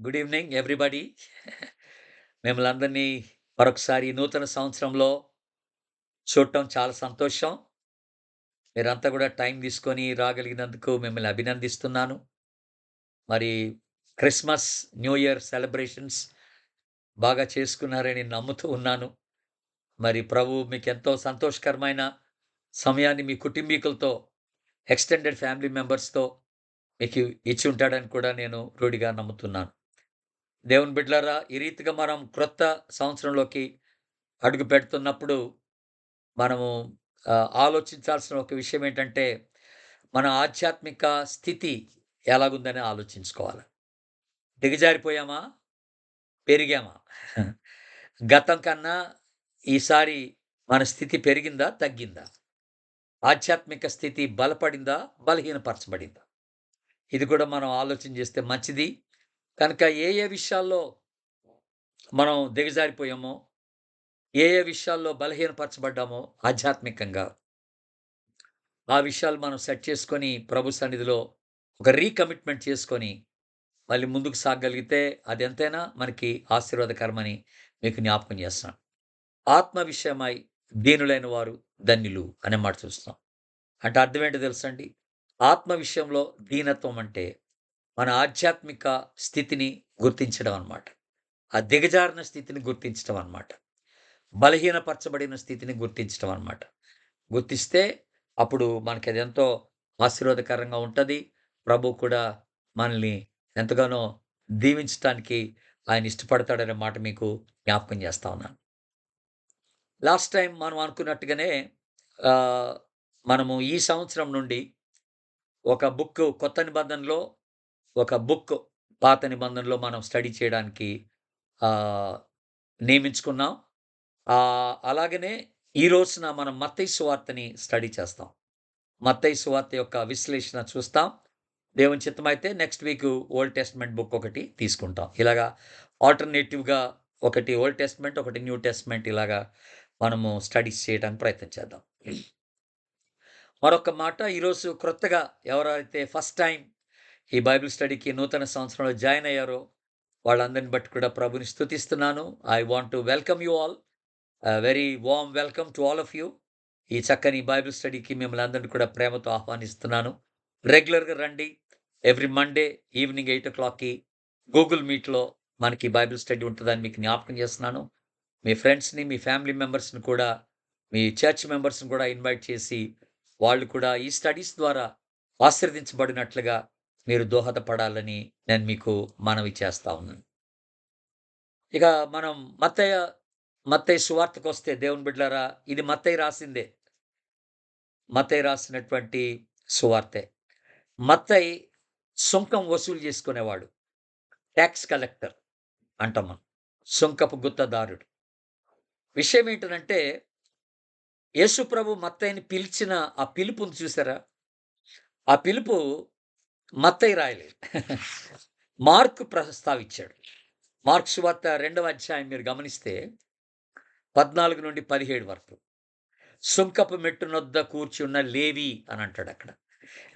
Good evening everybody. మిమ్మల్ని అందరినీ మరొకసారి నూతన సంవత్సరంలో చూడటం చాలా సంతోషం. మీరంతా కూడా టైం తీసుకొని రాగలిగినందుకు మిమ్మల్ని అభినందిస్తున్నాను. మరి క్రిస్మస్, న్యూ ఇయర్ సెలబ్రేషన్స్ బాగా చేసుకున్నారని నమ్ముతూ ఉన్నాను. మరి ప్రభువు మీకెంతో సంతోషకరమైన సమయాన్ని మీ కుటుంబీకులతో, ఎక్స్‌టెండెడ్ ఫ్యామిలీ మెంబర్స్‌తో మీకు ఇచ్చి ఉంటాడని కూడా నేను రూఢిగా నమ్ముతున్నాను. దేవుని బిడ్డలారా, ఈ రీతిగా మనం క్రొత్త సంవత్సరంలోకి అడుగు పెడుతున్నప్పుడు మనము ఆలోచించాల్సిన ఒక విషయం ఏంటంటే, మన ఆధ్యాత్మిక స్థితి ఎలాగుందని ఆలోచించుకోవాలి. దిగజారిపోయామా? పెరిగామా? గతం కన్నా ఈసారి మన స్థితి పెరిగిందా? తగ్గిందా? ఆధ్యాత్మిక స్థితి బలపడిందా? బలహీనపరచబడిందా? ఇది కూడా మనం ఆలోచన చేస్తే మంచిది. కనుక ఏ ఏ విషయాల్లో మనం దిగజారిపోయామో, ఏ ఏ విషయాల్లో బలహీనపరచబడ్డామో ఆధ్యాత్మికంగా ఆ విషయాలు మనం సెట్ చేసుకొని ప్రభు సన్నిధిలో ఒక రీకమిట్మెంట్ చేసుకొని మళ్ళీ ముందుకు సాగగలిగితే అది ఎంతైనా మనకి ఆశీర్వాదకరమని మీకు జ్ఞాపకం చేస్తున్నాను. ఆత్మ విషయమై దీనులైన వారు ధన్యులు అనే మాట చూస్తాం. అంటే అర్థం ఏంటో తెలుసండి? ఆత్మ విషయంలో దీనత్వం అంటే మన ఆధ్యాత్మిక స్థితిని గుర్తించడం అన్నమాట. ఆ దిగజారిన స్థితిని గుర్తించడం అన్నమాట. బలహీనపరచబడిన స్థితిని గుర్తించడం అన్నమాట. గుర్తిస్తే అప్పుడు మనకి అది ఎంతో ఆశీర్వాదకరంగా ఉంటుంది ప్రభువు కూడా మనల్ని ఎంతగానో దీవించటానికి ఆయన ఇష్టపడతాడనే మాట మీకు జ్ఞాపకం చేస్తా ఉన్నాను. లాస్ట్ టైం మనం అనుకున్నట్టుగానే మనము ఈ సంవత్సరం నుండి ఒక బుక్ కొత్త నిబంధనలో ఒక బుక్ పాత నిబంధనలో మనం స్టడీ చేయడానికి నియమించుకున్నాం. అలాగనే ఈ రోజున మనం మత్తై సువార్తని స్టడీ చేస్తాం. మత్తై సువార్త యొక్క విశ్లేషణ చూస్తాం. దేవుని చిత్తమైతే next week Old Testament book ఒకటి తీసుకుంటాం. ఇలాగా ఆల్టర్‌నేటివ్‌గా ఒకటి ఓల్డ్ టెస్ట్మెంట్ ఒకటి న్యూ టెస్ట్మెంట్ ఇలాగా మనము స్టడీస్ చేయడానికి ప్రయత్నం చేద్దాం. మరొక మాట ఈరోజు క్రొత్తగా ఎవరైతే ఫస్ట్ టైం ఈ బైబిల్ స్టడీకి నూతన సంవత్సరంలో జాయిన్ అయ్యారో వాళ్ళందరిని బట్టి కూడా ప్రభుని స్తుతిస్తున్నాను. I want to welcome you all. Very warm welcome to all of you. ఈ చక్కని బైబిల్ స్టడీకి మిమ్మల్ని అందరిని కూడా ప్రేమతో ఆహ్వానిస్తున్నాను. రెగ్యులర్‌గా రండి. ఎవ్రీ మండే ఈవినింగ్ 8:00కి గూగుల్ మీట్‌లో మనకి బైబిల్ స్టడీ ఉంటుందని మీకు జ్ఞాపకం చేస్తున్నాను. మీ ఫ్రెండ్స్‌ని, మీ ఫ్యామిలీ మెంబర్స్‌ని కూడా, మీ చర్చ్ మెంబర్స్‌ని కూడా ఇన్వైట్ చేసి వాళ్ళు కూడా ఈ స్టడీస్ ద్వారా ఆశీర్దించబడినట్లుగా మీరు దోహదపడాలని నేను మీకు మనవి చేస్తా ఉన్నాను. ఇక మనం మత్తయ్య మత్తయ్య సువార్తకు వస్తే దేవుని బిడ్డలారా ఇది మత్తయ్య రాసిందే. మత్తయ్య రాసినటువంటి సువార్తే. మత్తయ్య సుంకం వసూలు చేసుకునేవాడు. టాక్స్ కలెక్టర్ అంటాం మనం. సుంకపు గుత్తదారుడు. విషయం ఏంటంటే యేసుప్రభు మత్తయ్యని పిలిచిన ఆ పిలుపుని చూసారా? ఆ పిలుపు మత్తయి రాయలేదు. మార్క్ ప్రస్తావించాడు. మార్క్ సువార్త రెండవ అధ్యాయం మీరు గమనిస్తే 14 నుండి 17 వరకు. సుంకపు మెట్టునొద్ద కూర్చున్న లేవి అని అంటాడు అక్కడ.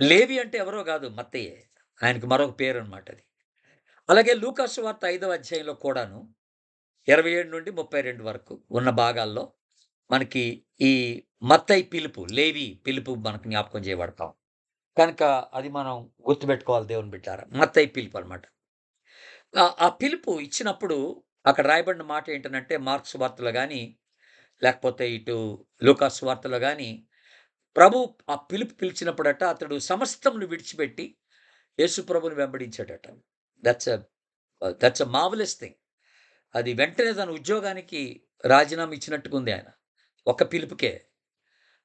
లేవి అంటే ఎవరో కాదు మత్తయ్యే ఆయనకు మరొక పేరు అనమాట అది. అలాగే లూకాసు వార్త ఐదవ అధ్యాయంలో కూడాను 27 నుండి 32 వరకు ఉన్న భాగాల్లో మనకి ఈ మత్తయి పిలుపు, లేవి పిలుపు మనకు జ్ఞాపకం చేయబడతాం. కనుక అది మనం గుర్తుపెట్టుకోవాలి దేవుని బిడ్డారా. మత్తయి పిలుపు అన్నమాట. ఆ పిలుపు ఇచ్చినప్పుడు అక్కడ రాయబడిన మాట ఏంటంటే మార్క్స్ వార్తలు కానీ లేకపోతే ఇటు లూకాస్ వార్తలు కానీ ప్రభు ఆ పిలుపు పిలిచినప్పుడట అతడు సమస్తమును విడిచిపెట్టి యేసు ప్రభుని వెంబడించాడట. That's that's a marvellous thing. అది వెంటనే తన ఉద్యోగానికి రాజీనామా ఇచ్చినట్టుకుంది ఆయన. ఒక పిలుపుకే.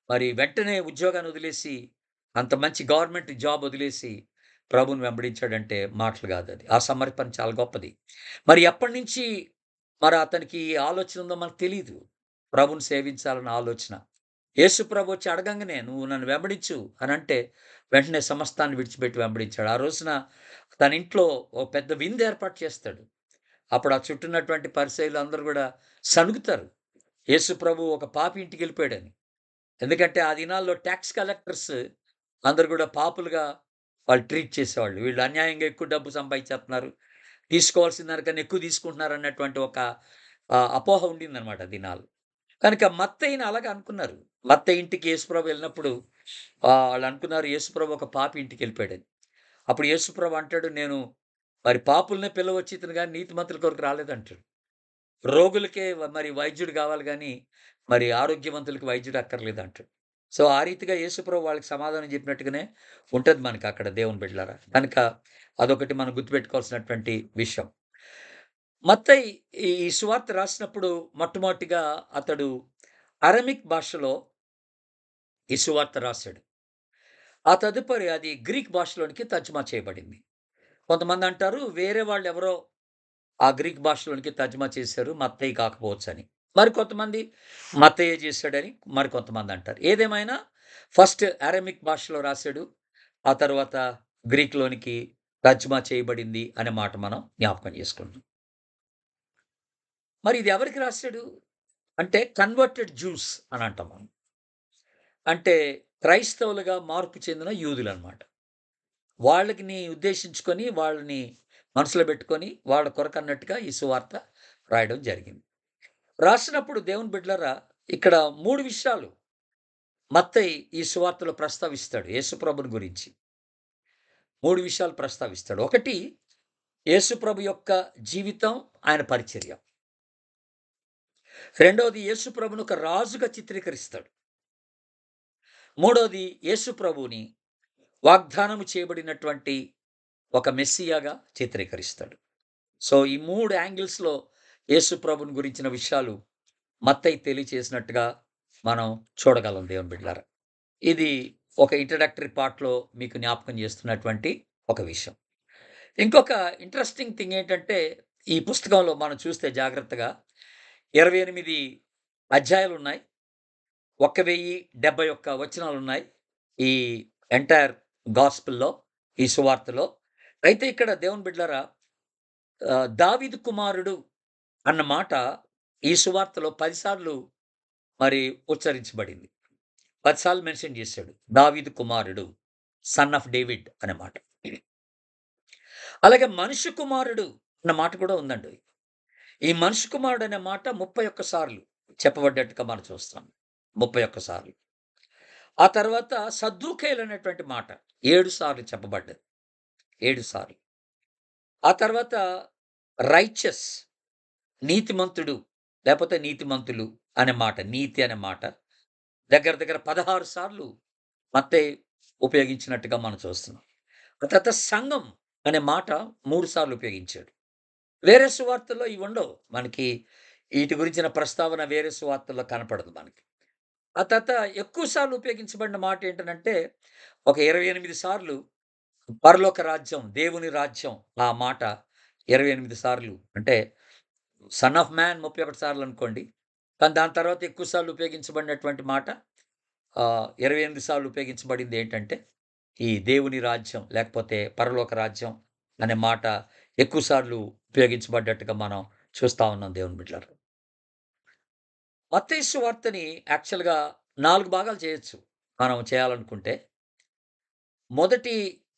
మరి వెంటనే ఉద్యోగాన్ని వదిలేసి అంత మంచి గవర్నమెంట్ జాబ్ వదిలేసి ప్రభుని వెంబడించాడంటే మాటలు కాదది. ఆ సమర్పణ చాలా గొప్పది. మరి ఎప్పటినుంచి మరి అతనికి ఈ ఆలోచన ఉందో మనకు తెలియదు ప్రభుని సేవించాలన్న ఆలోచన. యేసు ప్రభు వచ్చి అడగంగానే నువ్వు నన్ను వెంబడించు అని అంటే వెంటనే సమస్తాన్ని విడిచిపెట్టి వెంబడించాడు. ఆ రోజున తన ఇంట్లో ఓ పెద్ద విందు ఏర్పాటు చేస్తాడు. అప్పుడు ఆ చుట్టూ పరిశైలు అందరూ కూడా సనుగుతారు యేసు ప్రభు ఒక పాపి ఇంటికెళ్ళిపోయాడని. ఎందుకంటే ఆ దినాల్లో ట్యాక్స్ కలెక్టర్స్ అందరు కూడా పాపులుగా వాళ్ళు ట్రీట్ చేసేవాళ్ళు. వీళ్ళు అన్యాయంగా ఎక్కువ డబ్బు సంపాదించేస్తున్నారు. తీసుకోవాల్సిన దానికన్నా ఎక్కువ తీసుకుంటున్నారు అన్నటువంటి ఒక అపోహ ఉండిందనమాట దినాలు. కనుక మత్తయిన అలాగే అనుకున్నారు. మత్త ఇంటికి యేసుప్రభు వెళ్ళినప్పుడు వాళ్ళు అనుకున్నారు యేసుప్రభు ఒక పాపి ఇంటికెళ్ళిపోయాడని. అప్పుడు యేసుప్రభు అంటాడు, "నేను మరి పాపులనే పిల్లవచ్చి ఇతను కానీ నీతి మంత్రుల కొరకు రాలేదంటాడు." రోగులకే మరి వైద్యుడు కావాలి కానీ మరి ఆరోగ్యవంతులకి వైద్యుడు అక్కర్లేదు అంటాడు సో, ఆ రీతిగా యేసుప్రభు వాళ్ళకి సమాధానం చెప్పినట్టుగానే ఉంటుంది మనకి అక్కడ దేవుని బిడ్డలారా. కనుక అదొకటి మనం గుర్తుపెట్టుకోవాల్సినటువంటి విషయం. మత్తై ఈ సువార్త రాసినప్పుడు మొట్టమొదటిగా అతడు అరమిక్ భాషలో ఈ సువార్త రాసాడు. ఆ తదుపరి అది గ్రీక్ భాషలోనికి తర్జుమా చేయబడింది. కొంతమంది అంటారు వేరే వాళ్ళు ఎవరో ఆ గ్రీక్ భాషలోనికి తర్జుమా చేశారు. మత్తయి కాకపోవచ్చని. మరికొంతమంది మతయ్య చేశాడని మరికొంతమందంటారు. ఏదేమైనా ఫస్ట్ అరమిక్ భాషలో రాశాడు ఆ తర్వాత గ్రీక్‌లోనికి తర్జుమా చేయబడింది అనే మాట మనం జ్ఞాపకం చేసుకుంటాం మరి ఇది ఎవరికి రాసాడు? అంటే కన్వర్టెడ్ జ్యూస్ అని అంటాం మనం. అంటే క్రైస్తవులుగా మార్పు చెందిన యూదులనమాట. వాళ్ళకిని ఉద్దేశించుకొని, వాళ్ళని మనసులో పెట్టుకొని, వాళ్ళ కొరకు అన్నట్టుగా ఈ సువార్త రాయడం జరిగింది. రాసినప్పుడు దేవుని బిడ్డలరా ఇక్కడ మూడు విషయాలు మత్తయి ఈ సువార్తలో ప్రస్తావిస్తాడు యేసుప్రభుని గురించి. మూడు విషయాలు ప్రస్తావిస్తాడు. ఒకటి యేసుప్రభు యొక్క జీవితం, ఆయన పరిచర్య. రెండవది యేసుప్రభుని ఒక రాజుగా చిత్రీకరిస్తాడు. మూడవది యేసుప్రభుని వాగ్దానము చేయబడినటువంటి ఒక మెస్సియాగా చిత్రీకరిస్తాడు. సో, ఈ మూడు యాంగిల్స్‌లో యేసుప్రభుని గురించిన విషయాలు మత్తయి తెలియచేసినట్టుగా మనం చూడగలం దేవుని బిడ్డారా ఇది ఒక ఇంట్రడక్టరీ పార్ట్‌లో మీకు జ్ఞాపకం చేస్తున్నటువంటి ఒక విషయం. ఇంకొక ఇంట్రెస్టింగ్ థింగ్ ఏంటంటే, ఈ పుస్తకంలో మనం చూస్తే జాగ్రత్తగా ఇరవై ఎనిమిది అధ్యాయాలు ఉన్నాయి ఒక వెయ్యి డెబ్బై ఒక్క వచనాలు ఉన్నాయి ఈ ఎంటైర్ గాస్పిల్లో ఈ సువార్తలో. అయితే ఇక్కడ దేవుని బిడ్డలారా దావిద్ కుమారుడు అన్న మాట ఈ సువార్తలో పదిసార్లు మరి ఉచ్చరించబడింది. పదిసార్లు మెన్షన్ చేశాడు. దావీదు కుమారుడు, సన్ ఆఫ్ డేవిడ్ అన్నమాట అలాగే మనుషు కుమారుడు అన్న మాట కూడా ఉందండి. ఈ మనుషు కుమారుడు అనే మాట 31 సార్లు చెప్పబడ్డట్టుగా మనం చూస్తాం. 31 సార్లు. ఆ తర్వాత సద్దుకేలు అనేటువంటి మాట ఏడు సార్లు చెప్పబడ్డది. ఏడు సార్లు. ఆ తర్వాత రైచస్ నీతిమంతుడు లేకపోతే నీతిమంతులు అనే మాట, నీతి అనే మాట దగ్గర దగ్గర 16 సార్లు మత్తే ఉపయోగించినట్టుగా మనం చూస్తున్నాం. ఆ తర్వాత సంఘం అనే మాట మూడు సార్లు ఉపయోగించాడు. వేరే సువార్తల్లో ఉండవు మనకి వీటి గురించిన ప్రస్తావన వేరే సువార్తల్లో కనపడదు మనకి. ఆ తర్వాత ఎక్కువ సార్లు ఉపయోగించబడిన మాట ఏంటంటే ఒక 28 సార్లు పరలోక రాజ్యం, దేవుని రాజ్యం ఆ మాట 28 సార్లు అంటే సన్ ఆఫ్ మ్యాన్ 31 సార్లు అనుకోండి. కానీ దాని తర్వాత ఎక్కువ సార్లు ఉపయోగించబడినటువంటి మాట ఇరవై ఎనిమిది సార్లు ఉపయోగించబడింది ఏంటంటే, ఈ దేవుని రాజ్యం లేకపోతే పరలోక రాజ్యం అనే మాట ఎక్కువ సార్లు ఉపయోగించబడ్డట్టుగా మనం చూస్తా ఉన్నాం దేవుని బిడ్డలు మత్తయి వార్తని యాక్చువల్‌గా నాలుగు భాగాలు చేయొచ్చు. మనం చేయాలనుకుంటే. మొదటి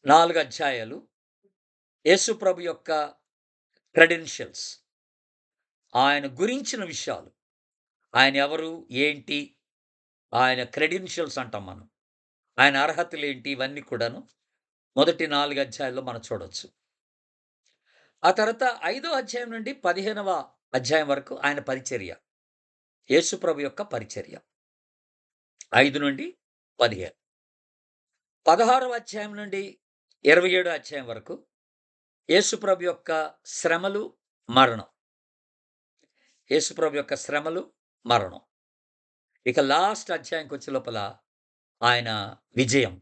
నాలుగు అధ్యాయాలు యేసు ప్రభు యొక్క క్రెడెన్షియల్స్. ఆయన గురించిన విషయాలు. ఆయన ఎవరు? ఏంటి? ఆయన క్రెడెన్షియల్స్ అంటాం మనం. ఆయన అర్హతలు ఏంటి ఇవన్నీ కూడాను మొదటి నాలుగు అధ్యాయాల్లో మనం చూడవచ్చు ఆ తర్వాత ఐదో అధ్యాయం నుండి 15వ అధ్యాయం వరకు ఆయన పరిచర్య. యేసుప్రభు యొక్క పరిచర్య. ఐదు నుండి 15. 16వ అధ్యాయం నుండి 27 అధ్యాయం వరకు యేసుప్రభు యొక్క శ్రమలు, మరణం. యేసుప్రభు యొక్క శ్రమలు, మరణం. ఇక లాస్ట్ అధ్యాయంకొచ్చే లోపల ఆయన విజయం.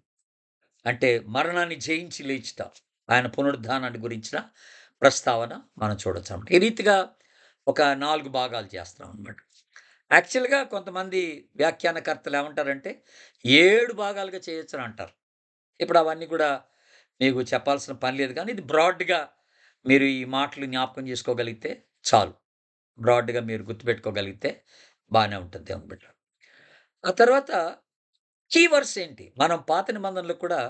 అంటే మరణాన్ని జయించి లేచిట ఆయన పునరుద్ధానాన్ని గురించిన ప్రస్తావన మనం చూడొచ్చన్నమాట. ఈ రీతిగా ఒక నాలుగు భాగాలు చేస్తున్నాం అనమాట యాక్చువల్‌గా కొంతమంది వ్యాఖ్యానకర్తలు ఏమంటారంటే ఏడు భాగాలుగా చేయొచ్చని అంటారు. ఇప్పుడు అవన్నీ కూడా మీకు చెప్పాల్సిన పని లేదు కానీ ఇది బ్రాడ్‌గా మీరు ఈ మాటలు జ్ఞాపకం చేసుకోగలిగితే చాలు. బ్రాడ్‌గా మీరు గుర్తుపెట్టుకోగలిగితే బాగానే ఉంటుంది దేవుని బిడ్డ. ఆ తర్వాత కీవర్డ్స్ ఏంటి? మనం పాత నిబంధనలు కూడా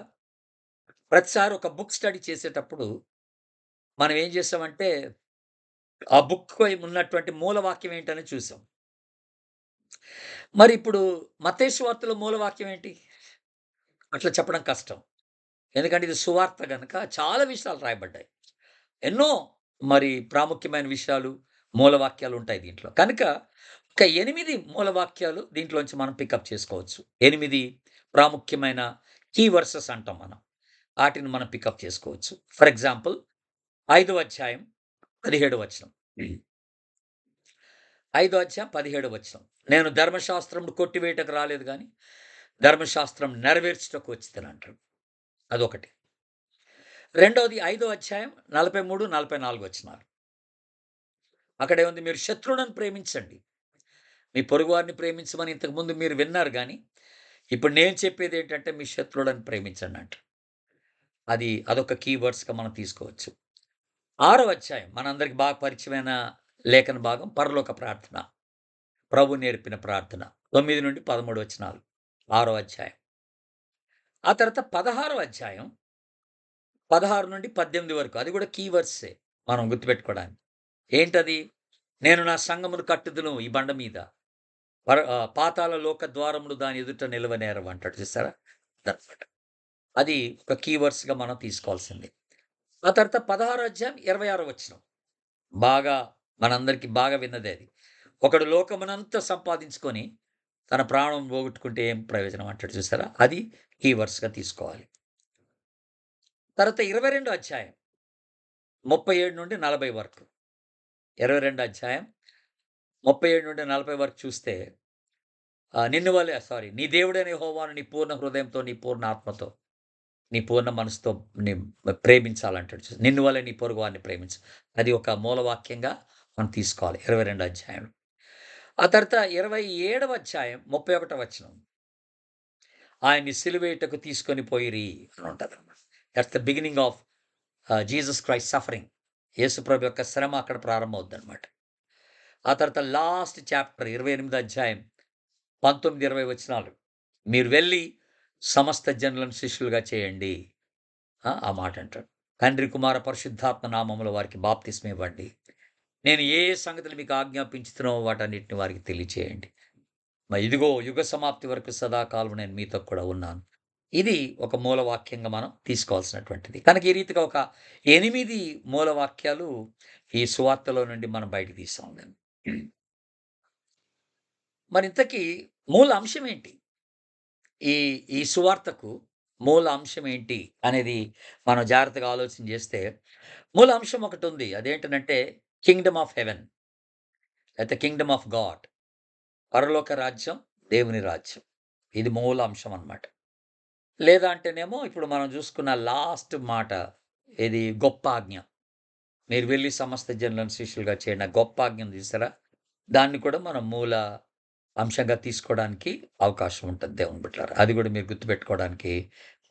ప్రతిసారి ఒక బుక్ స్టడీ చేసేటప్పుడు మనం ఏం చేసామంటే ఆ బుక్ ఉన్నటువంటి మూలవాక్యం ఏంటని చూసాం. మరి ఇప్పుడు మత్తయి మూలవాక్యం ఏంటి? అట్లా చెప్పడం కష్టం. ఎందుకంటే ఇది సువార్త కనుక చాలా విషయాలు రాయబడ్డాయి. ఎన్నో మరి ప్రాముఖ్యమైన విషయాలు, మూలవాక్యాలు ఉంటాయి దీంట్లో. కనుక ఒక ఎనిమిది మూలవాక్యాలు దీంట్లోంచి మనం పికప్ చేసుకోవచ్చు. ఎనిమిది ప్రాముఖ్యమైన కీ వర్సెస్ అంటాం మనం. వాటిని మనం పికప్ చేసుకోవచ్చు. ఫర్ ఎగ్జాంపుల్ ఐదో అధ్యాయం 17 వచనం. ఐదో అధ్యాయం 17 వచనం. నేను ధర్మశాస్త్రం కొట్టివేయటకు రాలేదు కానీ ధర్మశాస్త్రం నెరవేర్చుటకు అంటాడు అదొకటి. రెండవది ఐదో అధ్యాయం 43, 44 అక్కడే ఉంది మీరు శత్రువులను ప్రేమించండి. మీ పొరుగువారిని ప్రేమించమని ఇంతకుముందు మీరు విన్నారు కానీ ఇప్పుడు నేను చెప్పేది ఏంటంటే మీ శత్రువులను ప్రేమించండి అంట. అది అదొక కీవర్డ్స్గా మనం తీసుకోవచ్చు. ఆరో అధ్యాయం మనందరికి బాగా పరిచయమైన లేఖన భాగం పరలోక ప్రార్థన. ప్రభు నేర్పిన ప్రార్థన. 9-13 వచనాలు. ఆరో అధ్యాయం. ఆ తర్వాత 16 అధ్యాయం 16-18 వరకు. అది కూడా కీవర్డ్సే మనం గుర్తుపెట్టుకోవడానికి. ఏంటది? నేను నా సంగమును కట్టుదును ఈ బండ మీద. పాతాల పాతాళ లోక ద్వారములు దాని ఎదుట నిలవనేరం అంటాడు చూసారా? అదనమాట. అది ఒక కీవర్డ్స్గా మనం తీసుకోవాల్సింది. ఆ తర్వాత 16 అధ్యాయం ఇరవై ఆరు వచ్చిన బాగా మనందరికీ బాగా విన్నదే అది. ఒకడు లోకమునంతా సంపాదించుకొని తన ప్రాణం పోగొట్టుకుంటే ఏం ప్రయోజనం అంటాడు చూసారా? అది కీవర్డ్స్గా తీసుకోవాలి. తర్వాత 22 అధ్యాయం 37-40 వరకు. 22 అధ్యాయం 37-40 వరకు చూస్తే నిన్ను వల్లే సారీ నీ దేవుడైన హోవాను నీ పూర్ణ హృదయంతో, నీ పూర్ణ ఆత్మతో, నీ పూర్ణ మనసుతో నీ ప్రేమించాలంటాడు. నిన్ను వల్లే నీ పొరుగువారిని ప్రేమించు. అది ఒక మూలవాక్యంగా మనం తీసుకోవాలి 22 అధ్యాయం. ఆ తర్వాత 27వ అధ్యాయం 31 వచనం. ఆయన్ని సిలువేటకు తీసుకొని పోయిరి అని ఉంటుంది that's the beginning of Jesus Christ suffering. యేసుప్రభు యొక్క శ్రమ అక్కడ ప్రారంభమవుద్దనమాట. ఆ తర్వాత లాస్ట్ చాప్టర్ 28 అధ్యాయం పంతొమ్మిది ఇరవై వచ్చినాలు మీరు వెళ్ళి సమస్త జనులను శిష్యులుగా చేయండి. ఆ! మాట అంటాడు. తండ్రి, కుమార, పరిశుద్ధాత్మ నామములో వారికి బాప్తిస్మ ఇవ్వండి. నేను ఏ సంగతులు మీకు ఆజ్ఞాపించుతున్నామో వాటన్నిటిని వారికి తెలియచేయండి. ఇదిగో యుగ సమాప్తి వరకు సదాకాలం నేను మీతో కూడా ఉన్నాను. ఇది ఒక మూలవాక్యంగా మనం తీసుకోవాల్సినటువంటిది. కనుక ఈ రీతిగా ఒక ఎనిమిది మూలవాక్యాలు ఈ సువార్తలో నుండి మనం బయటికి తీసాం. మరి ఇంతకీ మూల అంశం ఏంటి? ఈ ఈ సువార్తకు మూల అంశం ఏంటి అనేది మనం జాగ్రత్తగా ఆలోచన చేస్తే, మూల అంశం ఒకటి ఉంది అదేంటంటే కింగ్డమ్ ఆఫ్ హెవెన్. లేకపోతే కింగ్డమ్ ఆఫ్ గాడ్. పరలోక రాజ్యం, దేవుని రాజ్యం. ఇది మూల అంశం అనమాట లేదా అంటేనేమో ఇప్పుడు మనం చూసుకున్న లాస్ట్ మాట ఇది గొప్ప ఆజ్ఞ. మీరు వెళ్ళి సమస్త జనులను శిష్యులుగా చేయండి. గొప్ప ఆజ్ఞను తీసారా దాన్ని కూడా మనం మూల అంశంగా తీసుకోవడానికి అవకాశం ఉంటుంది దేవుని బిడ్డలారా. అది కూడా మీరు గుర్తుపెట్టుకోవడానికి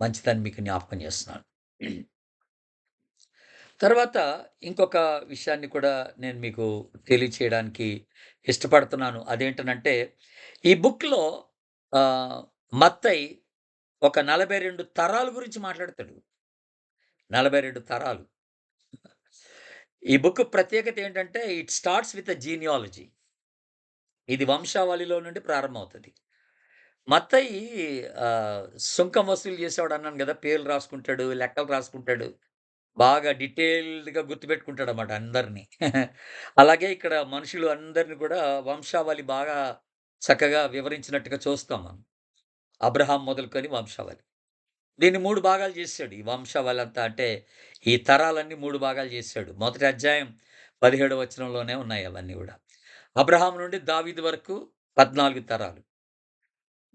మంచిదని మీకు జ్ఞాపకం చేస్తున్నాను. తర్వాత ఇంకొక విషయాన్ని కూడా నేను మీకు తెలియచేయడానికి ఇష్టపడుతున్నాను. అదేంటనంటే ఈ బుక్‌లో మత్తై ఒక నలభై రెండు తరాల గురించి మాట్లాడతాడు. 42 తరాలు. ఈ బుక్ ప్రత్యేకత ఏంటంటే it starts with a genealogy. ఇది వంశావళిలో నుండి ప్రారంభమవుతుంది మత్తయి సుంకం వసూలు చేసేవాడు అన్నాను కదా పేర్లు రాసుకుంటాడు, లెక్కలు రాసుకుంటాడు. బాగా డీటెయిల్డ్‌గా గుర్తుపెట్టుకుంటాడన్నమాట అందరిని. అలాగే ఇక్కడ మనుషులు అందరిని కూడా వంశావళి బాగా చక్కగా వివరించినట్టుగా చూస్తాం మనం. అబ్రహాం మొదలుకొని వంశావళి. దీన్ని మూడు భాగాలు చేసాడు. ఈ వంశావళి అంతా అంటే ఈ తరాలన్నీ మూడు భాగాలు చేశాడు మొదటి అధ్యాయం 17 వచనంలోనే ఉన్నాయి అవన్నీ కూడా అబ్రహాం నుండి దావీదు వరకు 14 తరాలు.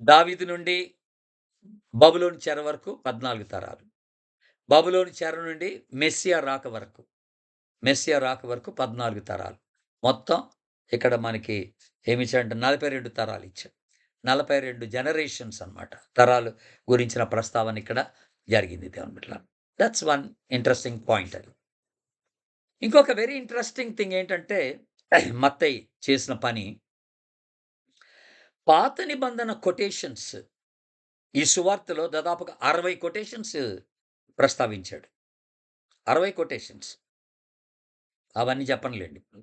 దావీదు నుండి బబులోని చెర వరకు 14 తరాలు. బబులోని చెర నుండి మెస్సియా రాక వరకు. మెస్సియా రాక వరకు 14 తరాలు. మొత్తం ఇక్కడ మనకి ఏమి ఇచ్చారంటే నలభై రెండు తరాలు ఇచ్చాడు. 42 జనరేషన్స్ అన్నమాట. తరాలు గురించిన ప్రస్తావన ఇక్కడ జరిగింది దేవుని బిడ్డలారా. దట్స్ వన్ ఇంట్రెస్టింగ్ పాయింట్ అది. ఇంకొక వెరీ ఇంట్రెస్టింగ్ థింగ్ ఏంటంటే మత్తయ్య చేసిన పని పాత నిబంధన కొటేషన్స్ ఈ సువార్తలో దాదాపుగా 60 కొటేషన్స్ ప్రస్తావించాడు. 60 కొటేషన్స్. అవన్నీ చెప్పనులేండి ఇప్పుడు.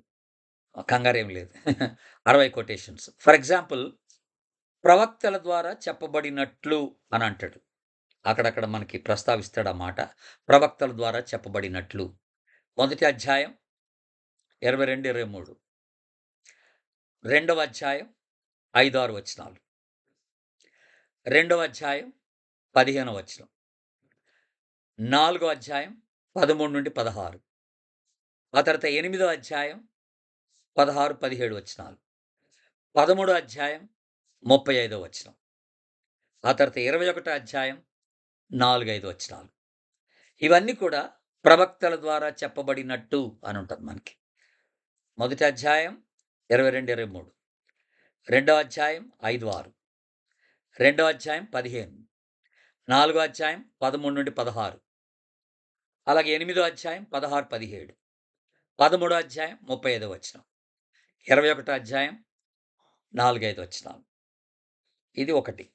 కంగారేం లేదు. 60 కొటేషన్స్. ఫర్ ఎగ్జాంపుల్ ప్రవక్తల ద్వారా చెప్పబడినట్లు అని అంటాడు. అక్కడక్కడ మనకి ప్రస్తావిస్తాడు ఆ మాట. ప్రవక్తల ద్వారా చెప్పబడినట్లు. మొదటి అధ్యాయం 22, 23. రెండవ అధ్యాయం 5, 6 వచనాలు. రెండవ అధ్యాయం 15 వచనం. నాలుగో అధ్యాయం 13 నుండి 16. ఆ తర్వాత ఎనిమిదో అధ్యాయం 16, 17 వచనాలు. 13 అధ్యాయం ముప్పై ఐదో వచనం. ఆ తర్వాత ఇరవై ఒకటో అధ్యాయం నాలుగైదు వచనాలు. ఇవన్నీ కూడా ప్రవక్తల ద్వారా చెప్పబడినట్టు అని ఉంటుంది మనకి. మొదటి అధ్యాయం ఇరవై రెండు ఇరవై మూడు. రెండో అధ్యాయం ఐదు ఆరు. రెండో అధ్యాయం పదిహేను. నాలుగో అధ్యాయం పదమూడు నుండి పదహారు. అలాగే ఎనిమిదో అధ్యాయం పదహారు పదిహేడు. పదమూడో అధ్యాయం ముప్పై ఐదో వచ్చిన ఇరవై ఒకటో అధ్యాయం నాలుగైదు వచ్చినాలు ఇది ఒకటి.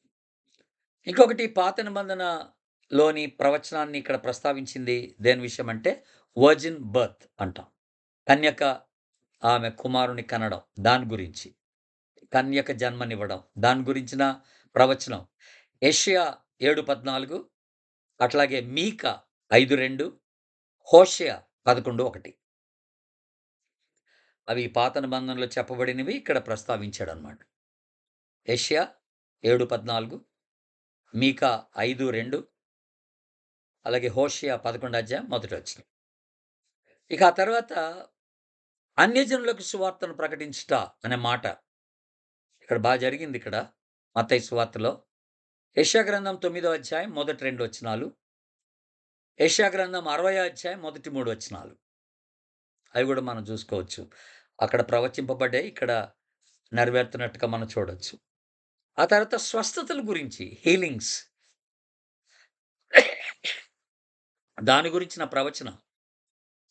ఇంకొకటి పాత నిబంధనలోని ప్రవచనాన్ని ఇక్కడ ప్రస్తావించింది దేని విషయం అంటే వర్జిన్ బర్త్ అంటాం. కన్యక ఆమె కుమారుని కనడం దాని గురించి. కన్యక జన్మనివ్వడం దాని గురించిన ప్రవచనం. ఏషియా ఏడు పద్నాలుగు అట్లాగే మీకా 5:2 హోషేయ 11:1. అవి పాత నిబంధనలో చెప్పబడినవి ఇక్కడ ప్రస్తావించాడు అనమాట ఏషియా ఏడు పద్నాలుగు మీకా 5:2 అలాగే హోషియా పదకొండు అధ్యాయం మొదటి వచనం. ఇక ఆ తర్వాత అన్యజనులకు సువార్తను ప్రకటించుట అనే మాట. ఇక్కడ బాగా జరిగింది ఇక్కడ మత్తయి సువార్తలో. యశాగ్రంథం గ్రంథం 9 అధ్యాయం మొదటి రెండు వచనాలు. యశాగ్రంథం గ్రంథం 60 అధ్యాయం మొదటి మూడు వచనాలు. అవి కూడా మనం చూసుకోవచ్చు. అక్కడ ప్రవచింపబడ్డాయి. ఇక్కడ నెరవేరుతున్నట్టుగా మనం చూడవచ్చు ఆ తర్వాత స్వస్థతల గురించి హీలింగ్స్. దాని గురించిన ప్రవచనం.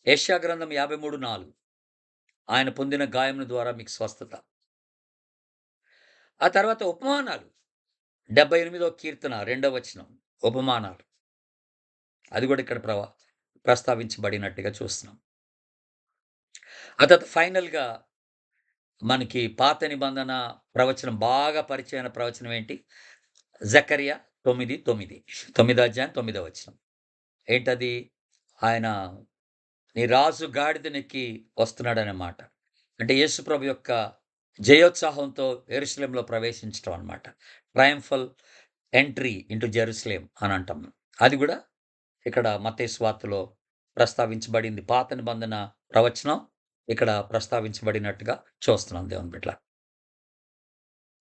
ఏష్యా గ్రంథం 53:4 ఆయన పొందిన గాయం ద్వారా మీకు స్వస్థత. ఆ తర్వాత ఉపమానాలు. 78వ కీర్తన రెండవ వచనం. ఉపమానాలు. అది కూడా ఇక్కడ ప్రవా ప్రస్తావించబడినట్టుగా చూస్తున్నాం. ఆ తర్వాత ఫైనల్‌గా మనకి పాత నిబంధన ప్రవచనం బాగా పరిచయమైన ప్రవచనం ఏంటి? జకర్యా 9, 9. తొమ్మిదో అధ్యాయం తొమ్మిదో వచనం. ఏంటది? ఆయన నీ రాజు గాడిదనెక్కి వస్తున్నాడనే మాట. అంటే యేసుప్రభు యొక్క జయోత్సాహంతో ఎరుసలేంలో ప్రవేశించడం అనమాట ట్రయంఫల్ ఎంట్రీ ఇంటూ జెరూసలేం అని అంటాం. అది కూడా ఇక్కడ మత్తయి ప్రస్తావించబడింది. పాత నిబంధన ప్రవచనం ఇక్కడ ప్రస్తావించబడినట్టుగా చూస్తున్నాం దేవుని బిడ్డ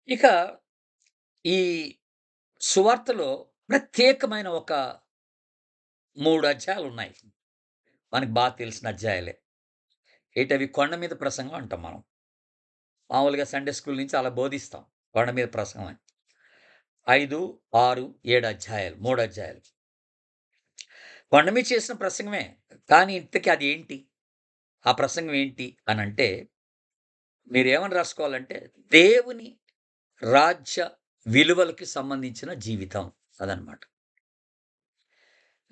ఇక ఈ సువార్తలో ప్రత్యేకమైన ఒక మూడు అధ్యాయాలు ఉన్నాయి మనకి బాగా తెలిసిన అధ్యాయాలే. ఏటవి కొండ మీద ప్రసంగం అంటాం మనం. మామూలుగా సండే స్కూల్ నుంచి అలా బోధిస్తాం. కొండ మీద ప్రసంగం అని. 5, 6, 7 అధ్యాయాలు. మూడు అధ్యాయాలు. కొండ మీద చేసిన ప్రసంగమే. కానీ ఇంతకీ అది ఏంటి? ఆ ప్రసంగం ఏంటి అని అంటే మీరేమని రాసుకోవాలంటే దేవుని రాజ్య విలువలకి సంబంధించిన జీవితం అదనమాట.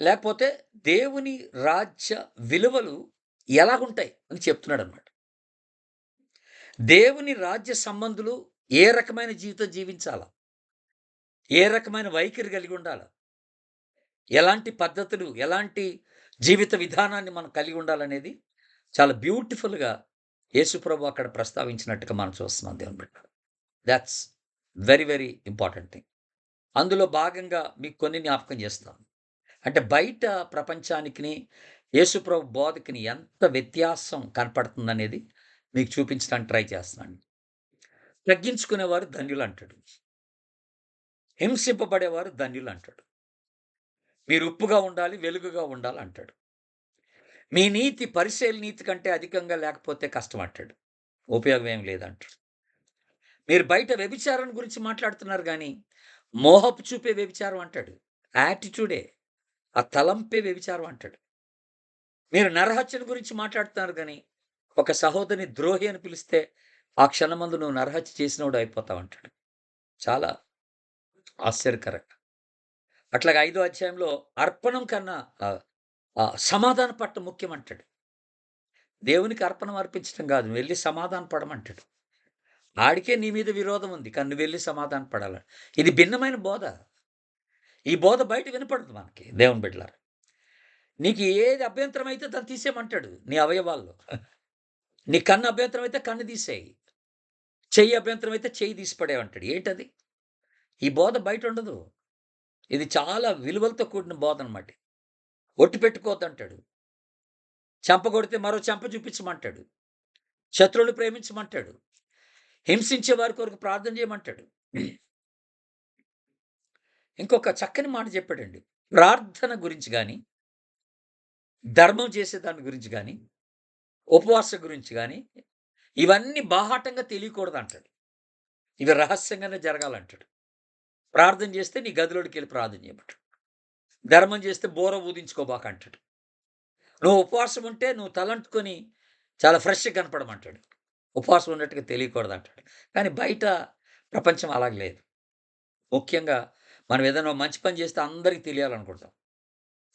లేకపోతే దేవుని రాజ్య విలువలు ఎలాగుంటాయి అని చెప్తున్నాడన్నమాట. దేవుని రాజ్య సంబంధులు ఏ రకమైన జీవితం జీవించాలా? ఏ రకమైన వైఖరి కలిగి ఉండాలా? ఎలాంటి పద్ధతులు, ఎలాంటి జీవిత విధానాన్ని మనం కలిగి ఉండాలనేది చాలా బ్యూటిఫుల్‌గా యేసుప్రభు అక్కడ ప్రస్తావించినట్టుగా మనం చూస్తున్నాం దేవుని బిడ్డ that's very very important thing. అందులో భాగంగా మీకు కొన్ని జ్ఞాపకం చేస్తాను. అంటే బయట ప్రపంచానికిని, యేసుప్రభు బోధకిని ఎంత వ్యత్యాసం కనపడుతుందనేది మీకు చూపించడానికి ట్రై చేస్తున్నాను. తగ్గించుకునేవారు ధన్యులు అంటాడు హింసింపబడేవారు ధన్యులు అంటాడు మీరు ఉప్పుగా ఉండాలి, వెలుగుగా ఉండాలి అంటాడు మీ నీతి పరిశీల నీతి కంటే అధికంగా లేకపోతే కష్టం అంటాడు. ఉపయోగం ఏం లేదంటాడు. మీరు బయట వ్యభిచారం గురించి మాట్లాడుతున్నారు కానీ మోహపు చూపే వ్యభిచారం అంటాడు. యాటిట్యూడే. ఆ తలంపే వ్యభిచారం అంటాడు. మీరు నరహత్యల గురించి మాట్లాడుతున్నారు కానీ ఒక సహోదరిని ద్రోహి అని పిలిస్తే, ఆ క్షణమందు నువ్వు నరహత్య చేసినోడు అయిపోతావు అంటాడు. చాలా ఆశ్చర్యకరంగా. అట్లాగే ఐదో అధ్యాయంలో అర్పణం కన్నా సమాధాన పట్ట ముఖ్యం అంటాడు. దేవునికి అర్పణం అర్పించడం కాదు వెళ్ళి సమాధాన పడమంటాడు. ఆడికే నీ మీద విరోధం ఉంది కానీ నువ్వు వెళ్ళి సమాధాన పడాలి. ఇది భిన్నమైన బోధ. ఈ బోధ బయట వినపడదు మనకి దేవుని బిడ్డలారు. నీకు ఏది అభ్యంతరం అయితే దాన్ని తీసేయమంటాడు నీ అవయవాల్లో. నీ కన్ను అభ్యంతరం అయితే కన్ను తీసేయి. చెయ్యి అభ్యంతరం అయితే చెయ్యి తీసి పడేమంటాడు ఏంటది? ఈ బోధ బయట ఉండదు. ఇది చాలా విలువలతో కూడిన బోధ అనమాట ఒట్టి పెట్టుకోవద్దంటాడు చెంప కొడితే మరో చెంప చూపించమంటాడు. శత్రువులు ప్రేమించమంటాడు. హింసించే వారి కొరకు ప్రార్థన చేయమంటాడు. ఇంకొక చక్కని మాట చెప్పాడండి. ప్రార్థన గురించి కానీ ధర్మం చేసే దాని గురించి కానీ ఉపవాస గురించి కానీ ఇవన్నీ బాహాటంగా తెలియకూడదు అంటాడు ఇవి రహస్యంగానే జరగాలంటాడు. ప్రార్థన చేస్తే నీ గదిలోకి వెళ్ళి ప్రార్థన చేయమంటాడు. ధర్మం చేస్తే బోర ఊదించుకోబాక అంటాడు నువ్వు ఉపవాసం ఉంటే నువ్వు తలంటుకొని చాలా ఫ్రెష్గా కనపడమంటాడు. ఉపవాసం ఉన్నట్టుగా తెలియకూడదు అంటాడు కానీ బయట ప్రపంచం అలాగ లేదు. ముఖ్యంగా మనం ఏదైనా మంచి పని చేస్తే అందరికీ తెలియాలనుకుంటాం.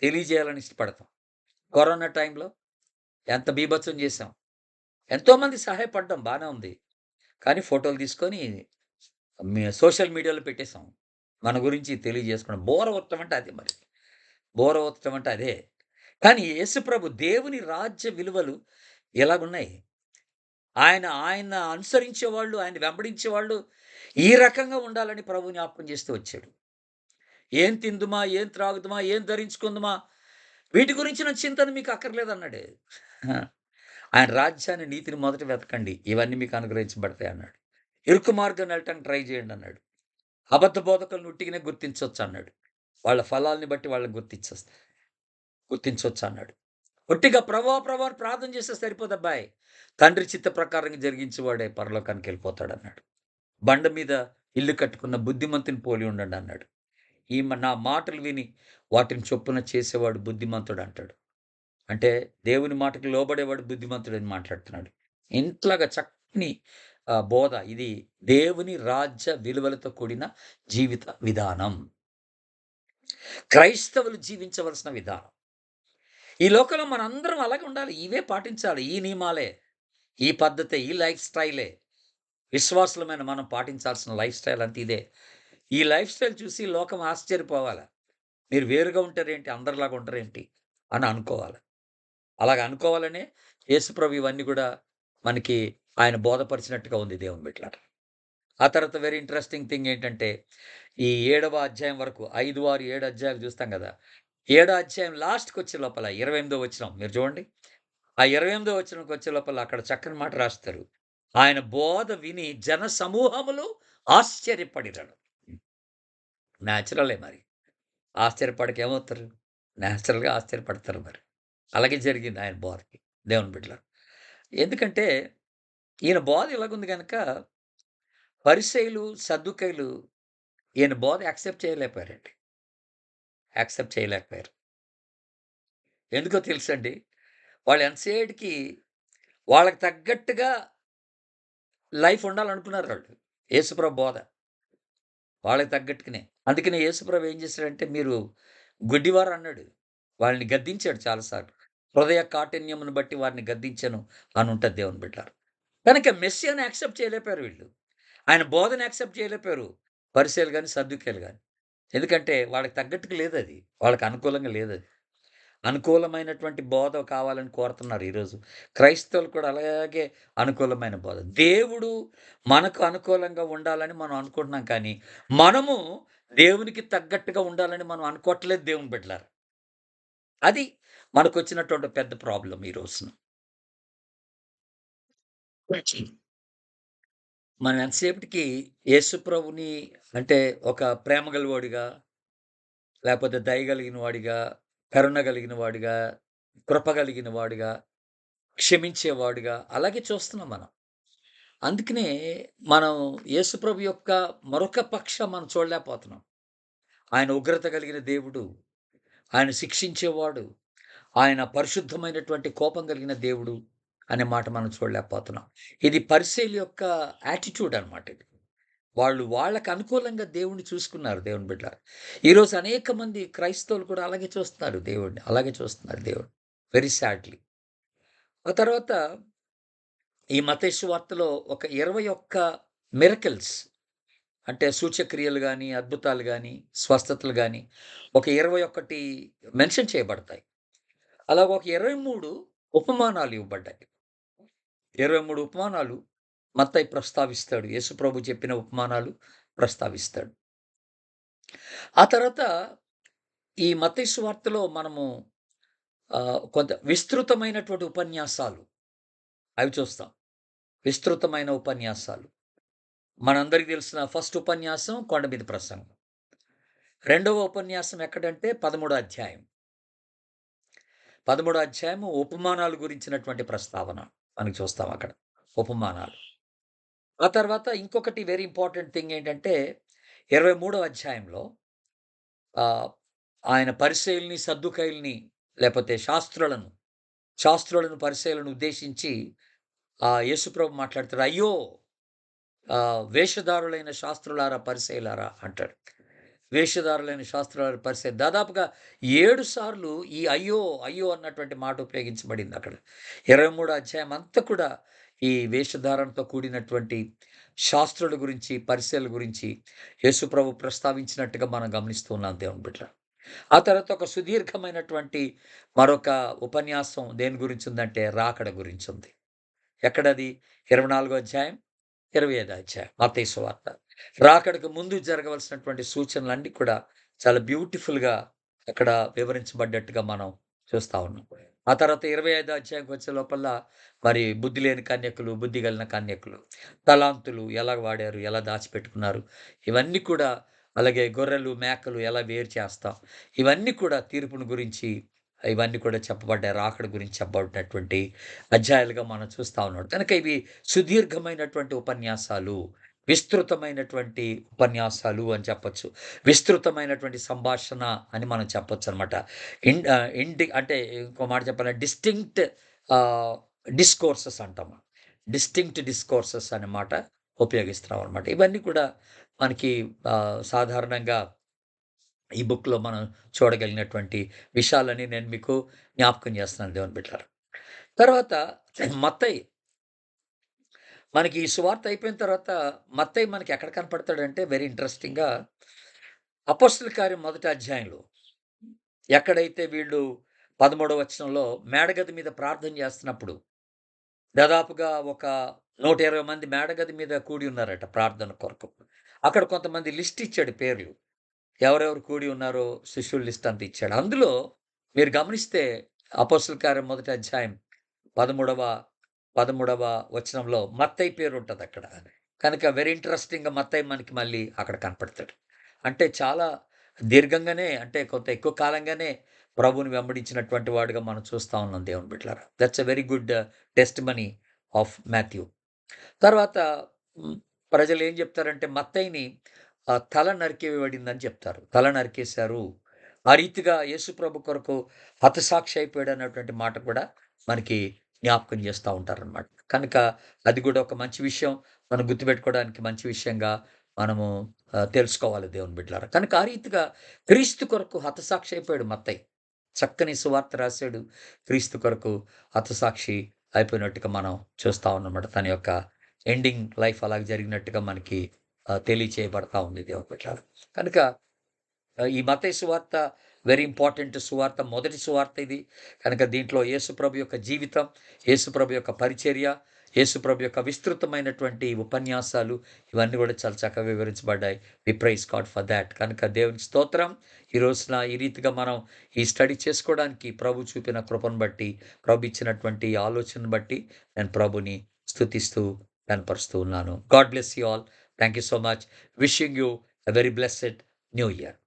తెలియజేయాలని ఇష్టపడతాం. కరోనా టైంలో ఎంత బీభత్సం చేసాం ఎంతోమంది సహాయపడ్డాం బాగానే ఉంది. కానీ ఫోటోలు తీసుకొని సోషల్ మీడియాలో పెట్టేసాం మన గురించి తెలియజేసుకున్నాం. బోర ఉత్తరం అంటే అది మరి. బోర అంటే అదే. కానీ యేసుప్రభు దేవుని రాజ్య విలువలు ఎలాగున్నాయి? ఆయన ఆయన అనుసరించే వాళ్ళు ఆయన వెంబడించే వాళ్ళు ఈ రకంగా ఉండాలని ప్రభు జ్ఞాపకం చేస్తూ వచ్చాడు. ఏం తిందుమా? ఏం త్రాగుదుమా? ఏం ధరించుకుందుమా? వీటి గురించిన చింతన మీకు అక్కర్లేదు అన్నాడు ఆయన రాజ్యాన్ని నీతిని మొదట వెతకండి. ఇవన్నీ మీకు అనుగ్రహించబడతాయి అన్నాడు. ఇరుకు మార్గం వెళ్ళటానికి ట్రై చేయండి అన్నాడు. అబద్ధ బోధకులను ఉట్టిగానే గుర్తించవచ్చు అన్నాడు. వాళ్ళ ఫలాల్ని బట్టి వాళ్ళని గుర్తించొస్తా గుర్తించవచ్చు అన్నాడు ఒట్టిగా ప్రభా ప్రభా ప్రార్థన చేస్తే సరిపోదు అబ్బాయి. తండ్రి చిత్త ప్రకారంగా జరిగించేవాడే పరలోకానికి వెళ్ళిపోతాడు అన్నాడు బండ మీద ఇల్లు కట్టుకున్న బుద్ధిమంతుని పోలి ఉండండి అన్నాడు. ఈ నా మాటలు విని వాటిని చొప్పున చేసేవాడు బుద్ధిమంతుడు అంటాడు. అంటే దేవుని మాటకి లోబడేవాడు బుద్ధిమంతుడు అని మాట్లాడుతున్నాడు. ఇంట్లాగా చక్కని బోధ. ఇది దేవుని రాజ్య విలువలతో కూడిన జీవిత విధానం. క్రైస్తవులు జీవించవలసిన విధానం. ఈ లోకంలో మనందరం అలాగే ఉండాలి. ఇవే పాటించాలి. ఈ నియమాలే ఈ పద్ధతే ఈ లైఫ్ స్టైలే. విశ్వాసులమైన మనం పాటించాల్సిన లైఫ్ స్టైల్ అంత ఇదే. ఈ లైఫ్ స్టైల్ చూసి లోకం ఆశ్చర్యపోవాలి? మీరు వేరుగా ఉంటారేంటి అందరిలాగా ఉంటారేంటి అని అనుకోవాలి? అలాగ అనుకోవాలనే యేసుప్రభు ఇవన్నీ కూడా మనకి ఆయన బోధపరిచినట్టుగా ఉంది దేవుని బిడ్డలాట ఆ తర్వాత వెరీ ఇంట్రెస్టింగ్ థింగ్ ఏంటంటే ఈ ఏడవ అధ్యాయం వరకు ఐదు ఆరు ఏడు అధ్యాయాలు చూస్తాం కదా. ఏడో అధ్యాయం లాస్ట్కి వచ్చే లోపల ఇరవై ఎనిమిదో వచ్చిన మీరు చూడండి. ఆ ఇరవై ఎనిమిదో వచ్చినకి వచ్చే లోపల అక్కడ చక్కని మాట రాస్తారు. ఆయన బోధ విని జన సమూహములు ఆశ్చర్యపడిరడు న్యాచురలే మరి. ఆశ్చర్యపడక ఏమవుతారు? న్యాచురల్గా ఆశ్చర్యపడతారు మరి. అలాగే జరిగింది ఆయన బోధకి. దేవుని బిడ్డలు ఎందుకంటే ఈయన బోధ ఇలాగుంది కనుక పరిసైలు సర్దుకైలు ఈయన బోధ యాక్సెప్ట్ చేయలేకపోయారండి. యాక్సెప్ట్ చేయలేకపోయారు. ఎందుకో తెలుసండి వాళ్ళు ఎంతసేటికి వాళ్ళకి తగ్గట్టుగా లైఫ్ ఉండాలనుకున్నారు వాళ్ళు యేసుప్రభు బోధ. వాళ్ళకి తగ్గట్టుకునే అందుకనే యేసుప్రభు ఏం చేశాడంటే మీరు గుడ్డివారు అన్నాడు వాళ్ళని గద్దించాడు చాలాసార్లు. హృదయ కాఠిన్యమును బట్టి వారిని గద్దించాను అని ఉంటుంది దేవుని బిడ్డారు కనుక మెస్సియాని యాక్సెప్ట్ చేయలేపారు వీళ్ళు. ఆయన బోధన యాక్సెప్ట్ చేయలేపారు పరిశీలు కానీ సర్దుకేలు కానీ ఎందుకంటే వాళ్ళకి తగ్గట్టుగా లేదు అది వాళ్ళకి అనుకూలంగా లేదు అది. అనుకూలమైనటువంటి బోధ కావాలని కోరుతున్నారు ఈరోజు. క్రైస్తవులు కూడా అలాగే అనుకూలమైన బోధ. దేవుడు మనకు అనుకూలంగా ఉండాలని మనం అనుకుంటున్నాం కానీ మనము దేవునికి తగ్గట్టుగా ఉండాలని మనం అనుకోవట్లేదు దేవుని బిడ్డలారు. అది మనకు వచ్చినటువంటి పెద్ద ప్రాబ్లం ఈ రోజున. మనం ఎంతసేపటికి యేసుప్రభుని అంటే ఒక ప్రేమ గలవాడిగా లేకపోతే దయ కలిగిన వాడిగా కరుణ కలిగిన వాడిగా కృప కలిగిన వాడిగా క్షమించేవాడిగా అలాగే చూస్తున్నాం మనం. అందుకనే మనం యేసుప్రభు యొక్క మరొక పక్షం మనం చూడలేకపోతున్నాం. ఆయన ఉగ్రత కలిగిన దేవుడు ఆయన శిక్షించేవాడు ఆయన పరిశుద్ధమైనటువంటి కోపం కలిగిన దేవుడు అనే మాట మనం చూడలేకపోతున్నాం. ఇది పరిశీలి యొక్క యాటిట్యూడ్ అనమాట ఇది. వాళ్ళు వాళ్ళకు అనుకూలంగా దేవుణ్ణి చూసుకున్నారు దేవుని బిడ్డ ఈరోజు అనేక మంది క్రైస్తవులు కూడా అలాగే చూస్తున్నారు దేవుణ్ణి అలాగే చూస్తున్నారు దేవుడు వెరీ సాడ్లీ ఆ తర్వాత ఈ మతేశ్వ వార్తలో ఒక ఇరవై ఒక్క మిరకల్స్ అంటే సూచక్రియలు కానీ అద్భుతాలు కానీ స్వస్థతలు కానీ ఒక ఇరవై ఒకటి మెన్షన్ చేయబడతాయి. అలాగ ఒక ఇరవై మూడు ఉపమానాలు ఇవ్వబడ్డాయి. ఇరవై మూడు ఉపమానాలు మత్తై ప్రస్తావిస్తాడు. యేసుప్రభు చెప్పిన ఉపమానాలు ప్రస్తావిస్తాడు. ఆ తర్వాత ఈ మత్తయి వార్తలో మనము కొంత విస్తృతమైనటువంటి ఉపన్యాసాలు అవి చూస్తాం. విస్తృతమైన ఉపన్యాసాలు. మనందరికీ తెలిసిన ఫస్ట్ ఉపన్యాసం కొండ మీద ప్రసంగం. రెండవ ఉపన్యాసం ఎక్కడంటే పదమూడో అధ్యాయం. పదమూడో అధ్యాయం ఉపమానాలు గురించినటువంటి ప్రస్తావన. మనకి చూస్తాం అక్కడ. ఉపమానాలు. ఆ తర్వాత ఇంకొకటి వెరీ ఇంపార్టెంట్ థింగ్ ఏంటంటే ఇరవై మూడో అధ్యాయంలో ఆయన పరిశైల్ని సర్దుకైల్ని లేకపోతే శాస్త్రులను శాస్త్రులను పరిశైలను ఉద్దేశించి ఆ యేసుప్రభు మాట్లాడతారు అయ్యో వేషధారులైన శాస్త్రులారా పరిశైలారా అంటాడు. వేషధారులైన శాస్త్రాలు పరిస్థితి దాదాపుగా ఏడు సార్లు ఈ అయ్యో అయ్యో అన్నటువంటి మాట ఉపయోగించబడింది అక్కడ. ఇరవై మూడు అధ్యాయం అంతా కూడా ఈ వేషధారణతో కూడినటువంటి శాస్త్రుల గురించి పరిశీల గురించి యేసుప్రభు ప్రస్తావించినట్టుగా మనం గమనిస్తూ ఉన్నాం దేవుని బిడ్డ. ఆ తర్వాత ఒక సుదీర్ఘమైనటువంటి మరొక ఉపన్యాసం దేని గురించి ఉందంటే రాకడ గురించి ఉంది. ఎక్కడది? ఇరవై నాలుగో అధ్యాయం ఇరవై ఐదో అధ్యాయం మతేశ్వార్త రాకడకు ముందు జరగవలసినటువంటి సూచనలన్నీ కూడా చాలా బ్యూటిఫుల్గా అక్కడ వివరించబడ్డట్టుగా మనం చూస్తా ఉన్నాం. ఆ తర్వాత ఇరవై ఐదు అధ్యాయంకి వచ్చే లోపల మరి బుద్ధి లేని కన్యకులు బుద్ధి కలిగిన కన్యకులు తలాంతులు ఎలా వాడారు ఎలా దాచిపెట్టుకున్నారు ఇవన్నీ కూడా అలాగే గొర్రెలు మేకలు ఎలా వేరు చేస్తాం ఇవన్నీ కూడా తీర్పును గురించి ఇవన్నీ కూడా చెప్పబడ్డాయి రాకడ గురించి చెప్పబడినటువంటి అధ్యాయాలుగా మనం చూస్తా ఉన్నాడు కనుక ఇవి సుదీర్ఘమైనటువంటి ఉపన్యాసాలు విస్తృతమైనటువంటి ఉపన్యాసాలు అని చెప్పొచ్చు. విస్తృతమైనటువంటి సంభాషణ అని మనం చెప్పచ్చు అనమాట ఇన్ ఇండి అంటే ఇంకో మాట చెప్పాలంటే డిస్టింక్ట్ డిస్కోర్సెస్ అంటాము డిస్టింక్ట్ డిస్కోర్సెస్ అనే మాట ఉపయోగిస్తున్నాం అనమాట ఇవన్నీ కూడా మనకి సాధారణంగా ఈ బుక్లో మనం చూడగలిగినటువంటి విషయాలని నేను మీకు జ్ఞాపకం చేస్తున్నాను దేవుని బిడ్డారు తర్వాత మత్తయి మనకి ఈ సువార్త అయిపోయిన తర్వాత మత్తయ్య మనకి ఎక్కడ కనపడతాడంటే వెరీ ఇంట్రెస్టింగ్గా అపోస్తుల కార్యం మొదటి అధ్యాయంలో. ఎక్కడైతే వీళ్ళు పదమూడవ వచనంలో మేడగది మీద ప్రార్థన చేస్తున్నప్పుడు దాదాపుగా ఒక నూట ఇరవై మంది మేడగది మీద కూడి ఉన్నారట ప్రార్థన కొరకు. అక్కడ కొంతమంది లిస్ట్ ఇచ్చాడు పేర్లు. ఎవరెవరు కూడి ఉన్నారో శిష్యుల లిస్ట్ అంత ఇచ్చాడు. అందులో మీరు గమనిస్తే అపోస్తుల కార్యం మొదటి అధ్యాయం పదమూడవ పదమూడవ వచనంలో మత్తయ్య పేరు ఉంటుంది అక్కడ కనుక వెరీ ఇంట్రెస్టింగ్గా మత్తయ్య మనకి మళ్ళీ అక్కడ కనపడతాడు. అంటే చాలా దీర్ఘంగానే అంటే కొంత ఎక్కువ కాలంగానే ప్రభుని వెంబడించినటువంటి వాడుగా మనం చూస్తా ఉన్నాం దేవుని బిడ్డలారా. That's a very good testimony of Matthew తర్వాత ప్రజలు ఏం చెప్తారంటే మత్తయ్యని తల నరికేయబడిందని చెప్తారు. తల నరికేశారు. ఆ రీతిగా యేసు ప్రభు కొరకు హతసాక్షి అయిపోయాడు అన్నటువంటి మాట కూడా మనకి జ్ఞాపకం చేస్తూ ఉంటారనమాట కనుక అది కూడా ఒక మంచి విషయం. మనం గుర్తుపెట్టుకోవడానికి మంచి విషయంగా మనము తెలుసుకోవాలి దేవుని బిడ్డలారా. కనుక ఆ రీతిగా క్రీస్తు కొరకు హతసాక్షి అయిపోయాడు మత్తయ్య చక్కని సువార్త రాశాడు. క్రీస్తు కొరకు హతసాక్షి అయిపోయినట్టుగా మనం చూస్తా ఉన్నమాట తన యొక్క ఎండింగ్ లైఫ్ అలాగ జరిగినట్టుగా మనకి తెలియచేయబడతా ఉంది దేవుని బిడ్డలారా. కనుక ఈ మతయ్య సువార్త వెరీ ఇంపార్టెంట్ సువార్త మొదటి సువార్త ఇది. కనుక దీంట్లో యేసుప్రభు యొక్క జీవితం యేసుప్రభు యొక్క పరిచర్య యేసుప్రభు యొక్క విస్తృతమైనటువంటి ఉపన్యాసాలు ఇవన్నీ కూడా చాలా చక్కగా వివరించబడ్డాయి. We praise God for that కనుక దేవునికి స్తోత్రం. ఈ రోజున ఈ రీతిగా మనం ఈ స్టడీ చేసుకోవడానికి ప్రభు చూపిన కృపను బట్టి ప్రభు ఇచ్చినటువంటి ఆలోచనను బట్టి నేను ప్రభుని స్థుతిస్తూ కనపరుస్తూ ఉన్నాను. God bless you all thank you so much wishing you a very blessed new year